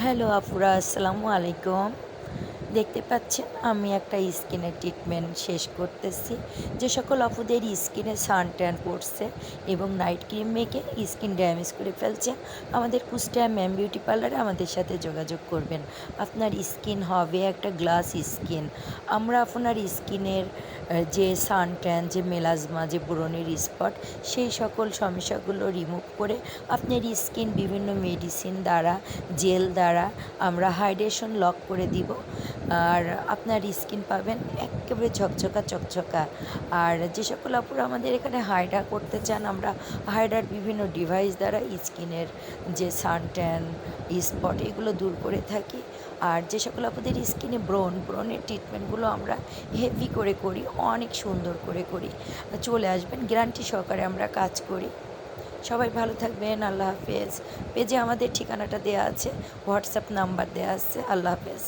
Hello আপুরা আসসালামু আলাইকুম দেখতে পাচ্ছেন, আমি একটা স্কিনের ট্রিটমেন্ট শেষ করতেছি। যে সকল আপুদের স্কিনে সান ট্যান পড়ছে এবং নাইট ক্রিম মেখে স্কিন ড্যামেজ করে ফেলছে, আমাদের কুষ্টিয়া ম্যাম বিউটি পার্লারে আমাদের সাথে যোগাযোগ করবেন। আপনার স্কিন হবে একটা গ্লাস স্কিন। আমরা আপনার স্কিনের যে সান ট্যান, যে মেলাজমা, যে ব্রণের স্পট, সেই সকল সমস্যাগুলো রিমুভ করে আপনার স্কিন বিভিন্ন মেডিসিন দ্বারা, জেল দ্বারা আমরা হাইড্রেশন লক করে দিব। আর আপনার স্কিন পাবেন একেবারে ঝকঝকা চকচকা। আর যে সকল আপুরা আমাদের এখানে হাইডা করতে চান, আমরা হাইডার বিভিন্ন ডিভাইস দ্বারা স্কিনের যে সান ট্যান স্পট এগুলো দূর করে থাকি। আর যে সকল আপুদের স্কিনে ব্রণ, ব্রণের ট্রিটমেন্টগুলো আমরা হেভি করে করি, অনেক সুন্দর করে করি। চলে আসবেন গ্যারান্টি সহকারে আমরা কাজ করি। সবাই ভালো থাকবেন, আল্লাহ হাফেজ। পেজে আমাদের ঠিকানাটা দেওয়া আছে হোয়াটসঅ্যাপ নাম্বার দেওয়া আছে, আল্লাহ হাফেজ।